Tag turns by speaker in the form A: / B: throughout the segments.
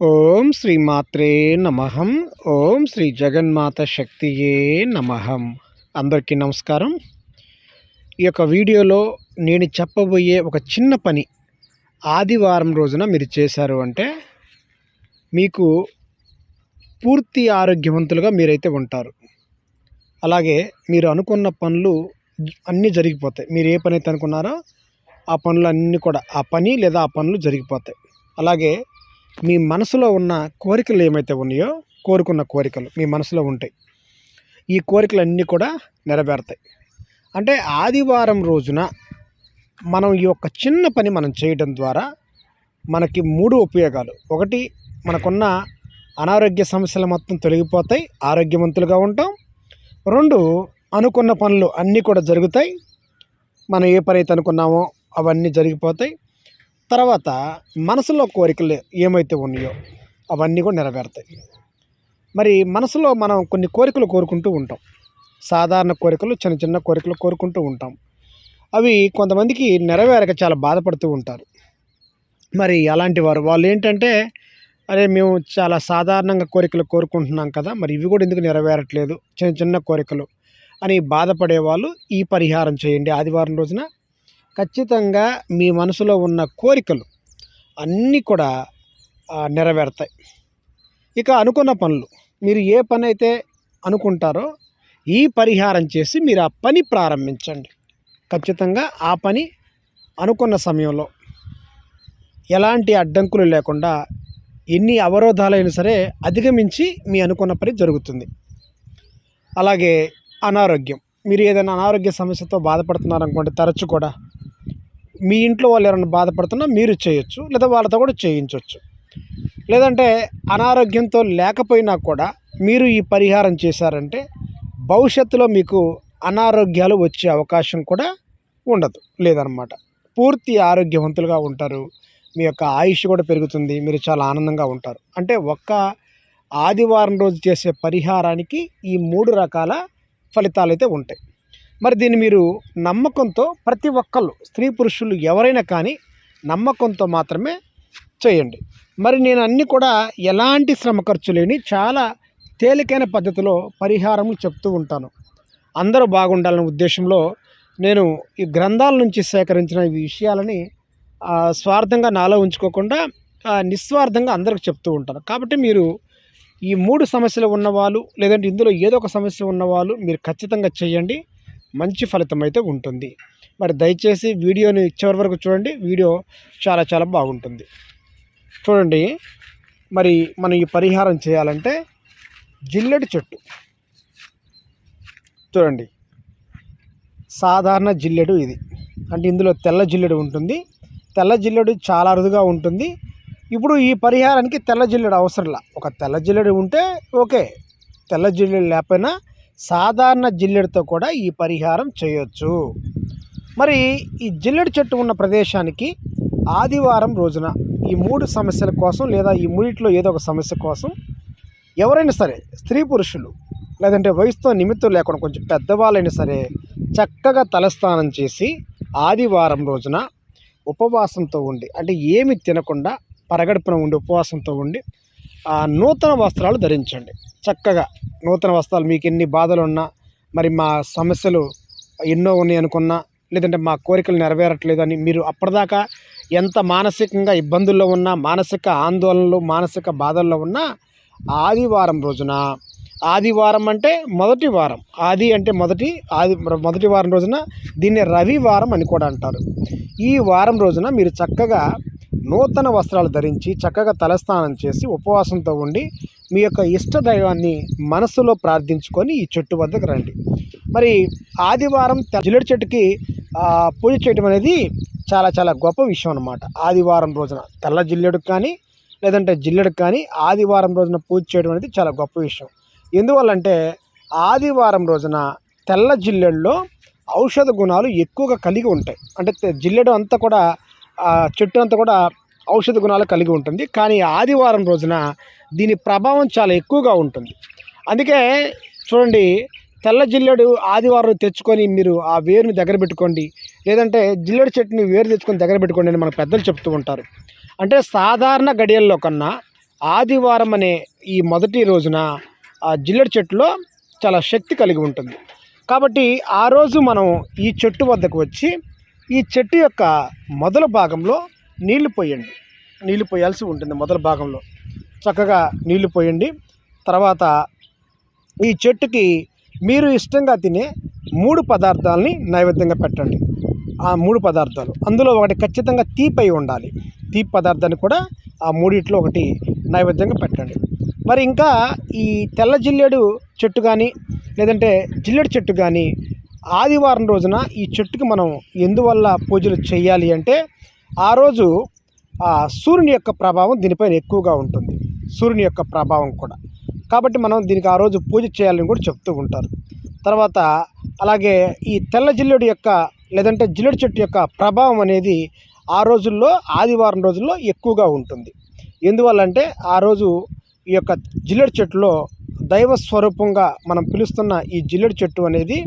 A: ఓం శ్రీ మాత్రే నమహం ఓం శ్రీ జగన్మాత శక్తియే నమహం అందరికీ నమస్కారం. ఈ యొక్క వీడియోలో నేను చెప్పబోయే ఒక చిన్న పని ఆదివారం రోజున మీరు చేశారు అంటే మీకు పూర్తి ఆరోగ్యవంతులుగా మీరైతే ఉంటారు. అలాగే మీరు అనుకున్న పనులు అన్నీ జరిగిపోతాయి. మీరు ఏ పని అయితే అనుకున్నారో ఆ పనులు అన్నీ కూడా ఆ పని లేదా ఆ పనులు జరిగిపోతాయి. అలాగే మీ మనసులో ఉన్న కోరికలు ఏమైతే ఉన్నాయో కోరుకున్న కోరికలు మీ మనసులో ఉంటాయి. ఈ కోరికలు అన్నీ కూడా నెరవేరుతాయి. అంటే ఆదివారం రోజున మనం ఈ యొక్క చిన్న పని మనం చేయడం ద్వారా మనకి మూడు ఉపయోగాలు. ఒకటి మనకున్న అనారోగ్య సమస్యలు మొత్తం తొలగిపోతాయి ఆరోగ్యవంతులుగా ఉంటాం. రెండు అనుకున్న పనులు అన్నీ కూడా జరుగుతాయి. మనం ఏ పని అయితే అనుకున్నామో అవన్నీ జరిగిపోతాయి. తర్వాత మనసులో కోరికలు ఏమైతే ఉన్నాయో అవన్నీ కూడా నెరవేరుతాయి. మరి మనసులో మనం కొన్ని కోరికలు కోరుకుంటూ ఉంటాం. సాధారణ కోరికలు చిన్న చిన్న కోరికలు కోరుకుంటూ ఉంటాం. అవి కొంతమందికి నెరవేరక చాలా బాధపడుతూ ఉంటారు. మరి అలాంటి వారు వాళ్ళు ఏంటంటే అరే మేము చాలా సాధారణంగా కోరికలు కోరుకుంటున్నాం కదా మరి ఇవి కూడా ఎందుకు నెరవేరట్లేదు? చిన్న చిన్న కోరికలు అని బాధపడే వాళ్ళు ఈ పరిహారం చేయండి. ఆదివారం రోజున ఖచ్చితంగా మీ మనసులో ఉన్న కోరికలు అన్నీ కూడా నెరవేరుతాయి. ఇక అనుకున్న పనులు మీరు ఏ పని అయితే అనుకుంటారో ఈ పరిహారం చేసి మీరు ఆ పని ప్రారంభించండి. ఖచ్చితంగా ఆ పని అనుకున్న సమయంలో. ఎలాంటి అడ్డంకులు లేకుండా ఎన్ని అవరోధాలైనా సరే అధిగమించి మీ అనుకున్న పని జరుగుతుంది. అలాగే అనారోగ్యం మీరు ఏదైనా అనారోగ్య సమస్యతో బాధపడుతున్నారనుకోండి తరచు కూడా మీ ఇంట్లో వాళ్ళు ఎవరైనా బాధపడుతున్నా మీరు చేయొచ్చు లేదా వాళ్ళతో కూడా చేయించవచ్చు లేదంటే అనారోగ్యంతో లేకపోయినా కూడా మీరు ఈ పరిహారం చేశారంటే భవిష్యత్తులో మీకు అనారోగ్యాలు వచ్చే అవకాశం కూడా ఉండదు లేదనమాట. పూర్తి ఆరోగ్యవంతులుగా ఉంటారు. మీ యొక్క ఆయుష్ కూడా పెరుగుతుంది మీరు చాలా ఆనందంగా ఉంటారు. అంటే ఒక్క ఆదివారం రోజు చేసే పరిహారానికి ఈ మూడు రకాల ఫలితాలు అయితే ఉంటాయి. మరి దీన్ని మీరు నమ్మకంతో ప్రతి ఒక్కళ్ళు స్త్రీ పురుషులు ఎవరైనా కానీ నమ్మకంతో మాత్రమే చేయండి. మరి నేను అన్నీ కూడా ఎలాంటి శ్రమ ఖర్చు లేని చాలా తేలికైన పద్ధతిలో పరిహారములు చెప్తూ ఉంటాను. అందరూ బాగుండాలనే ఉద్దేశంలో నేను ఈ గ్రంథాల నుంచి సేకరించిన ఈ విషయాలని స్వార్థంగా నాలో ఉంచుకోకుండా నిస్వార్థంగా అందరికి చెప్తూ ఉంటాను. కాబట్టి మీరు ఈ మూడు సమస్యలు ఉన్నవాళ్ళు లేదంటే ఇందులో ఏదో ఒక సమస్య ఉన్నవాళ్ళు మీరు ఖచ్చితంగా చేయండి. మంచి ఫలితం అయితే ఉంటుంది. మరి దయచేసి వీడియోని చివరి వరకు చూడండి. వీడియో చాలా చాలా బాగుంటుంది. చూడండి. మరి మనం ఈ పరిహారం చేయాలంటే జిల్లెడు చెట్టు. చూడండి. సాధారణ జిల్లెడు ఇది. అంటే ఇందులో తెల్ల జిల్లెడు ఉంటుంది. తెల్ల జిల్లెడు చాలా అరుదుగా ఉంటుంది. ఇప్పుడు ఈ పరిహారానికి తెల్ల జిల్లెడు అవసరంలా. ఒక తెల్ల జిల్లెడు ఉంటే ఓకే. తెల్ల జిల్లెడు లేకపోయినా సాధారణ జిల్లెడుతో కూడా ఈ పరిహారం చేయొచ్చు. మరి ఈ జిల్లెడు చెట్టు ఉన్న ప్రదేశానికి ఆదివారం రోజున ఈ మూడు సమస్యల కోసం లేదా ఈ మూడిట్లో ఏదో ఒక సమస్య కోసం ఎవరైనా సరే స్త్రీ పురుషులు లేదంటే వయసుతో నిమిత్తం లేకుండా కొంచెం పెద్దవాళ్ళైనా సరే చక్కగా తలస్నానం చేసి ఆదివారం రోజున ఉపవాసంతో ఉండి అంటే ఏమి తినకుండా పరగడుపున ఉండి ఉపవాసంతో ఉండి నూతన వస్త్రాలు ధరించండి. చక్కగా నూతన వస్త్రాలు మీకు ఎన్ని బాధలు ఉన్నా మరి మా సమస్యలు ఎన్నో ఉన్నాయి అనుకున్నా లేదంటే మా కోరికలు నెరవేరట్లేదు అని మీరు అప్పటిదాకా ఎంత మానసికంగా ఇబ్బందుల్లో ఉన్నా మానసిక ఆందోళనలు మానసిక బాధల్లో ఉన్నా ఆదివారం రోజున ఆదివారం అంటే మొదటి వారం ఆది అంటే మొదటి ఆది మొదటి వారం రోజున దీన్ని రవివారం అని కూడా అంటారు. ఈ వారం రోజున మీరు చక్కగా నూతన వస్త్రాలు ధరించి చక్కగా తలస్నానం చేసి ఉపవాసంతో ఉండి మీ యొక్క ఇష్ట దైవాన్ని మనసులో ప్రార్థించుకొని ఈ చెట్టు వద్దకు రండి. మరి ఆదివారం జిల్లడి జిల్లెడు చెట్టుకి పూజ చేయడం అనేది చాలా చాలా గొప్ప విషయం అనమాట ఆదివారం రోజున తెల్ల జిల్లెడుకు కానీ లేదంటే జిల్లెడుకు కానీ ఆదివారం రోజున పూజ చేయడం అనేది చాలా గొప్ప విషయం. ఎందువల్లంటే ఆదివారం రోజున తెల్ల జిల్లెడులో ఔషధ గుణాలు ఎక్కువగా కలిగి ఉంటాయి. అంటే జిల్లెడు అంతా కూడా చెట్టు అంతా కూడా ఔషధ గుణాలు కలిగి ఉంటుంది. కానీ ఆదివారం రోజున దీని ప్రభావం చాలా ఎక్కువగా ఉంటుంది. అందుకే చూడండి తెల్ల జిల్లెడు ఆదివారం తెచ్చుకొని మీరు ఆ వేరుని దగ్గర పెట్టుకోండి. లేదంటే జిల్లెడు చెట్టుని వేరు తెచ్చుకొని దగ్గర పెట్టుకోండి అని మన పెద్దలు చెప్తూ ఉంటారు. అంటే సాధారణ గడియల్లో కన్నా ఆదివారం అనే ఈ మొదటి రోజున ఆ జిల్లెడు చెట్టులో చాలా శక్తి కలిగి ఉంటుంది. కాబట్టి ఆ రోజు మనం ఈ చెట్టు వద్దకు వచ్చి ఈ చెట్టు యొక్క మొదల భాగంలో నీళ్ళు పోయండి. నీళ్ళు పోయాల్సి ఉంటుంది మొదల భాగంలో. చక్కగా నీళ్ళు పోయండి. తర్వాత ఈ చెట్టుకి మీరు ఇష్టంగా తినే మూడు పదార్థాలని నైవేద్యంగా పెట్టండి. ఆ మూడు పదార్థాలు. అందులో ఒకటి ఖచ్చితంగా తీపై ఉండాలి. తీపి పదార్థాన్ని కూడా ఆ మూడిట్లో ఒకటి నైవేద్యంగా పెట్టండి. మరి ఇంకా ఈ తెల్ల జిల్లేడు చెట్టు కానీ లేదంటే జిల్లెడు చెట్టు కానీ ఆదివారం రోజున ఈ చెట్టుకి మనం ఎందువల్ల పూజలు చేయాలి అంటే ఆ రోజు ఆ సూర్యుని యొక్క ప్రభావం దీనిపైన ఎక్కువగా ఉంటుంది. సూర్యుని యొక్క ప్రభావం కూడా. కాబట్టి మనం దీనికి ఆ రోజు పూజ చేయాలని కూడా చెప్తూ ఉంటారు. తర్వాత అలాగే ఈ తెల్ల జిల్లెడు యొక్క లేదంటే జిల్లెడు చెట్టు యొక్క ప్రభావం అనేది ఆ రోజుల్లో ఆదివారం రోజుల్లో ఎక్కువగా ఉంటుంది. ఎందువల్లంటే ఆ రోజు ఈ యొక్క జిల్లెడు చెట్టులో దైవ స్వరూపంగా మనం పిలుస్తున్న ఈ జిల్లెడు చెట్టు అనేది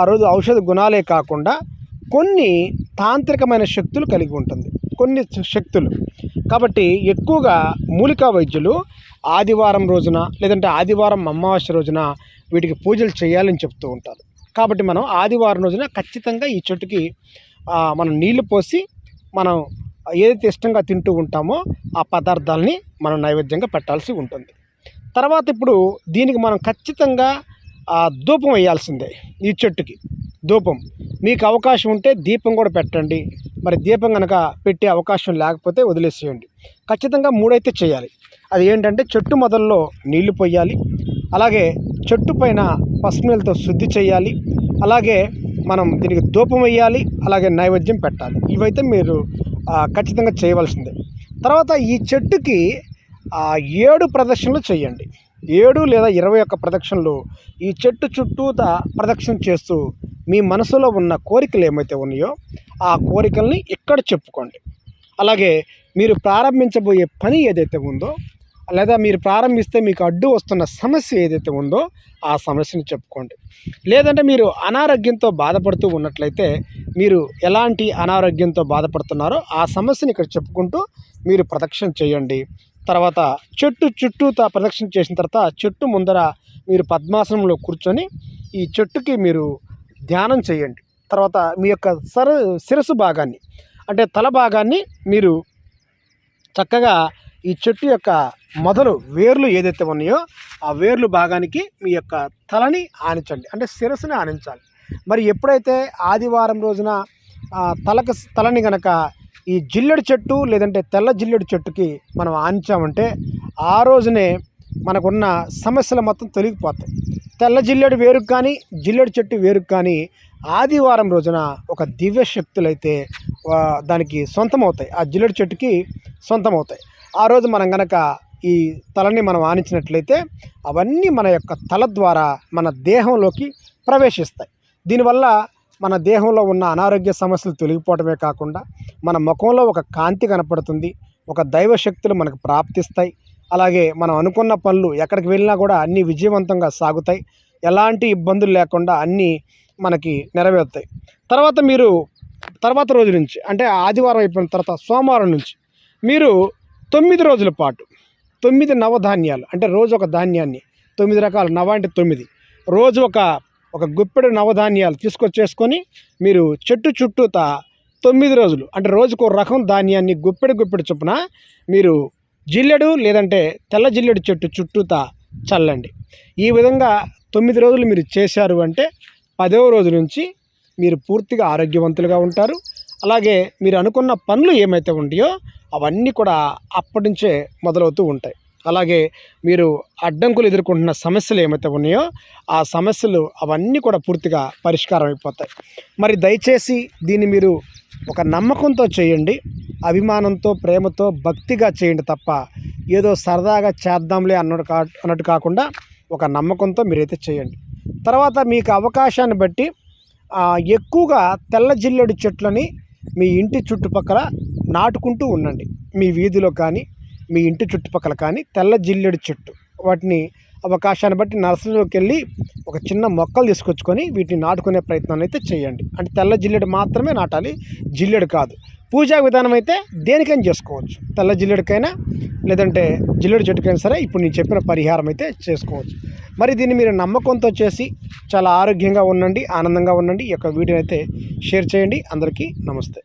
A: ఆ రోజు ఔషధ గుణాలే కాకుండా కొన్ని తాంత్రికమైన శక్తులు కలిగి ఉంటుంది. కొన్ని శక్తులు. కాబట్టి ఎక్కువగా మూలికా వైద్యులు ఆదివారం రోజున లేదంటే ఆదివారం అమావాస్య రోజున వీటికి పూజలు చేయాలని చెప్తూ ఉంటారు. కాబట్టి మనం ఆదివారం రోజున ఖచ్చితంగా ఈ చెట్టుకి మనం నీళ్ళు పోసి మనం ఏదైతే ఇష్టంగా తింటూ ఉంటామో ఆ పదార్థాలని మనం నైవేద్యంగా పెట్టాల్సి ఉంటుంది. తర్వాత ఇప్పుడు దీనికి మనం ఖచ్చితంగా ధూపం వేయాల్సిందే ఈ చెట్టుకి. ధూపం. మీకు అవకాశం ఉంటే దీపం కూడా పెట్టండి. మరి దీపం కనుక పెట్టే అవకాశం లేకపోతే వదిలేసేయండి. ఖచ్చితంగా మూడైతే చేయాలి. అది ఏంటంటే చెట్టు మొదల్లో నీళ్ళు పోయాలి. అలాగే చెట్టు పైన పసుమీలతో శుద్ధి చేయాలి. అలాగే మనం దీనికి ధూపం వేయాలి. అలాగే నైవేద్యం పెట్టాలి. ఇవైతే మీరు ఖచ్చితంగా చేయవలసిందే. తర్వాత ఈ చెట్టుకి ఏడు ప్రదర్శనలు చేయండి. ఏడు లేదా ఇరవై ఒక్క ప్రదక్షిణలు ఈ చెట్టు చుట్టూత ప్రదక్షిణ చేస్తూ మీ మనసులో ఉన్న కోరికలు ఏమైతే ఉన్నాయో ఆ కోరికల్ని ఇక్కడ చెప్పుకోండి. అలాగే మీరు ప్రారంభించబోయే పని ఏదైతే ఉందో లేదా మీరు ప్రారంభిస్తే మీకు అడ్డు వస్తున్న సమస్య ఏదైతే ఉందో ఆ సమస్యని చెప్పుకోండి. లేదంటే మీరు అనారోగ్యంతో బాధపడుతూ ఉన్నట్లయితే మీరు ఎలాంటి అనారోగ్యంతో బాధపడుతున్నారో ఆ సమస్యని ఇక్కడ చెప్పుకుంటూ మీరు ప్రదక్షిణ చేయండి. తర్వాత చెట్టు చుట్టూ ప్రదక్షిణ చేసిన తర్వాత చెట్టు ముందర మీరు పద్మాసనంలో కూర్చొని ఈ చెట్టుకి మీరు ధ్యానం చేయండి. తర్వాత మీ యొక్క సర శిరస్సు భాగాన్ని అంటే తల భాగాన్ని మీరు చక్కగా ఈ చెట్టు యొక్క మొదలు వేర్లు ఏదైతే ఉన్నాయో ఆ వేర్లు భాగానికి మీ యొక్క తలని ఆనించండి. అంటే శిరస్సుని ఆనించాలి. మరి ఎప్పుడైతే ఆదివారం రోజున తలకు తలని గనక ఈ జిల్లెడు చెట్టు లేదంటే తెల్ల జిల్లెడు చెట్టుకి మనం ఆనించామంటే ఆ రోజునే మనకున్న సమస్యలు మొత్తం తొలగిపోతాయి. తెల్ల జిల్లెడు వేరుకు కానీ జిల్లెడు చెట్టు వేరుకు కానీ ఆదివారం రోజున ఒక దివ్య శక్తులు అయితే దానికి సొంతమవుతాయి. ఆ జిల్లెడు చెట్టుకి సొంతమవుతాయి. ఆ రోజు మనం గనక ఈ తలని మనం ఆనించినట్లయితే అవన్నీ మన యొక్క తల ద్వారా మన దేహంలోకి ప్రవేశిస్తాయి. దీనివల్ల మన దేహంలో ఉన్న అనారోగ్య సమస్యలు తొలగిపోవటమే కాకుండా మన ముఖంలో ఒక కాంతి కనపడుతుంది ఒక దైవ శక్తులు మనకు ప్రాప్తిస్తాయి. అలాగే మనం అనుకున్న పనులు ఎక్కడికి వెళ్ళినా కూడా అన్నీ విజయవంతంగా సాగుతాయి. ఎలాంటి ఇబ్బందులు లేకుండా అన్నీ మనకి నెరవేరుతాయి. తర్వాత మీరు తర్వాత రోజు నుంచి అంటే ఆదివారం అయిపోయిన తర్వాత సోమవారం నుంచి మీరు తొమ్మిది రోజుల పాటు తొమ్మిది నవధాన్యాలు అంటే రోజు ఒక ధాన్యాన్ని తొమ్మిది రకాల నవ అంటే తొమ్మిది రోజు ఒక ఒక గుప్పెడు నవధాన్యాలు తీసుకొచ్చేసుకొని మీరు చెట్టు చుట్టూతా తొమ్మిది రోజులు అంటే రోజుకు ఒక రకం ధాన్యాన్ని గుప్పెడు గుప్పెడు చొప్పున మీరు జిల్లెడు లేదంటే తెల్ల జిల్లెడు చెట్టు చుట్టూతా చల్లండి. ఈ విధంగా తొమ్మిది రోజులు మీరు చేశారు అంటే పదవ రోజు నుంచి మీరు పూర్తిగా ఆరోగ్యవంతులుగా ఉంటారు. అలాగే మీరు అనుకున్న పనులు ఏమైతే ఉంటాయో అవన్నీ కూడా అప్పటి నుంచే మొదలవుతూ ఉంటాయి. అలాగే మీరు అడ్డంకులు ఎదుర్కొంటున్న సమస్యలు ఏమైతే ఉన్నాయో ఆ సమస్యలు అవన్నీ కూడా పూర్తిగా పరిష్కారం అయిపోతాయి. మరి దయచేసి దీన్ని మీరు ఒక నమ్మకంతో చేయండి అభిమానంతో ప్రేమతో భక్తిగా చేయండి తప్ప ఏదో సరదాగా చేద్దాంలే అన్నట్టు కా అన్నట్టు కాకుండా ఒక నమ్మకంతో మీరైతే చేయండి. తర్వాత మీకు అవకాశాన్ని బట్టి ఎక్కువగా తెల్ల జిల్లెడు చెట్లని మీ ఇంటి చుట్టుపక్కల నాటుకుంటూ ఉండండి. మీ వీధిలో కానీ మీ ఇంటి చుట్టుపక్కల కానీ తెల్ల జిల్లెడు చెట్టు వాటిని అవకాశాన్ని బట్టి నర్సరీలోకి వెళ్ళి ఒక చిన్న మొక్కలు తీసుకొచ్చుకొని వీటిని నాటుకునే ప్రయత్నాన్ని అయితే చేయండి. అంటే తెల్ల జిల్లెడు మాత్రమే నాటాలి జిల్లెడు కాదు. పూజా విధానం అయితే దేనికైనా చేసుకోవచ్చు. తెల్ల జిల్లెడికైనా లేదంటే జిల్లెడు చెట్టుకైనా సరే ఇప్పుడు నేను చెప్పిన పరిహారం అయితే చేసుకోవచ్చు. మరి దీన్ని మీరు నమ్మకంతో చేసి చాలా ఆరోగ్యంగా ఉండండి ఆనందంగా ఉండండి. ఈ యొక్క వీడియో అయితే షేర్ చేయండి. అందరికీ నమస్తే.